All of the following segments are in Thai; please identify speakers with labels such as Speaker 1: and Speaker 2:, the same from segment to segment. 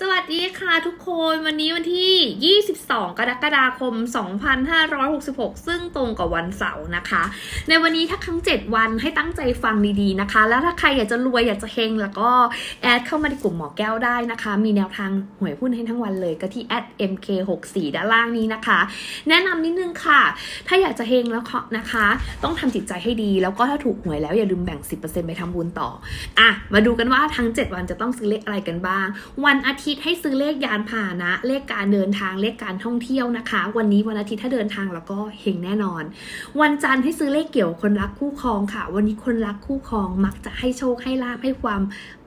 Speaker 1: สวัสดีค่ะทุกคนวันนี้วันที่ 22 กรกฎาคม 2566 ซึ่งตรงกับวันเสาร์นะคะ ในวันนี้ถ้าครั้ง 7 วันให้ตั้งใจฟังดีๆนะคะ แล้วถ้าใครอยากจะรวยอยากจะเฮงแล้วก็แอดเข้ามาในกลุ่มหมอแก้วได้นะคะ มีแนวทางหวยหุ้นให้ทั้งวันเลยก็ที่แอด @mk64 ด้านล่างนี้นะคะ แนะนำนิดนึงค่ะ ถ้าอยากจะเฮงแล้วนะคะ ต้องทำจิตใจให้ดี แล้วก็ถ้าถูกหวยแล้วอย่าลืมแบ่ง 10%ไปทำบุญต่ออะมาดูกันว่าทั้ง 7 วันจะต้องซื้อเลขอะไรกันบ้าง วันอาทิตย์ให้ซื้อเลขยานพาหนะ เลขการเดินทางเลขการท่องเที่ยวนะคะ วันนี้วันอาทิตย์ถ้าเดินทางแล้วก็เฮงแน่นอน วันจันทร์ให้ซื้อเลขเกี่ยวกับคนรักคู่ครองค่ะ วันนี้คนรักคู่ครองมักจะให้โชคให้ลาภให้ความ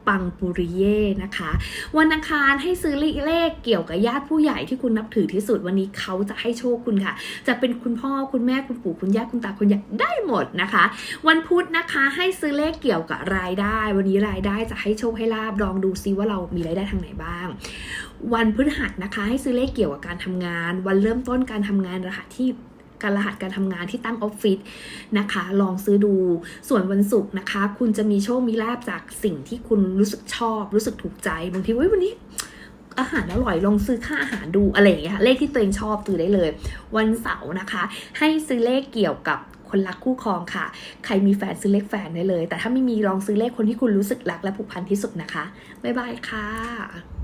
Speaker 1: ปังปุริเย่นะคะ วันอังคารให้ซื้อเลขเกี่ยวกับญาติผู้ใหญ่ที่คุณนับถือที่สุดวันนี้เขาจะให้โชคคุณค่ะ จะเป็นคุณพ่อคุณแม่คุณปู่คุณย่าคุณตาคุณยายได้หมดนะคะ วันพุธนะคะให้ซื้อเลขเกี่ยวกับรายได้ วันนี้รายได้จะให้โชคให้ลาบลองดูซิว่าเรามีรายได้ทางไหนบ้าง วันพฤหัสนะคะ ให้ซื้อเลขเกี่ยวกับการทำงาน วันเริ่มต้นการทำงานรหัสที่ การรหัสการทำงานที่ตั้งออฟฟิศนะคะ ลองซื้อดู ส่วนวันศุกร์นะคะ คุณจะมีโชคมีลาบจากสิ่งที่คุณรู้สึกชอบ รู้สึกถูกใจบางทีว้ยวันนี้อาหารอร่อยลองซื้อค่าอาหารดูอะไรอย่างเงี้ยเลขที่ตัวเองชอบซื้อได้เลย วันเสาร์นะคะ ให้ซื้อเลขเกี่ยวกับคนรักคู่ครองค่ะ ใครมีแฟนซื้อเลขแฟนได้เลย แต่ถ้าไม่มีลองซื้อเลขคนที่คุณรู้สึกรักและผูกพันที่สุดนะคะบ๊ายบายค่ะ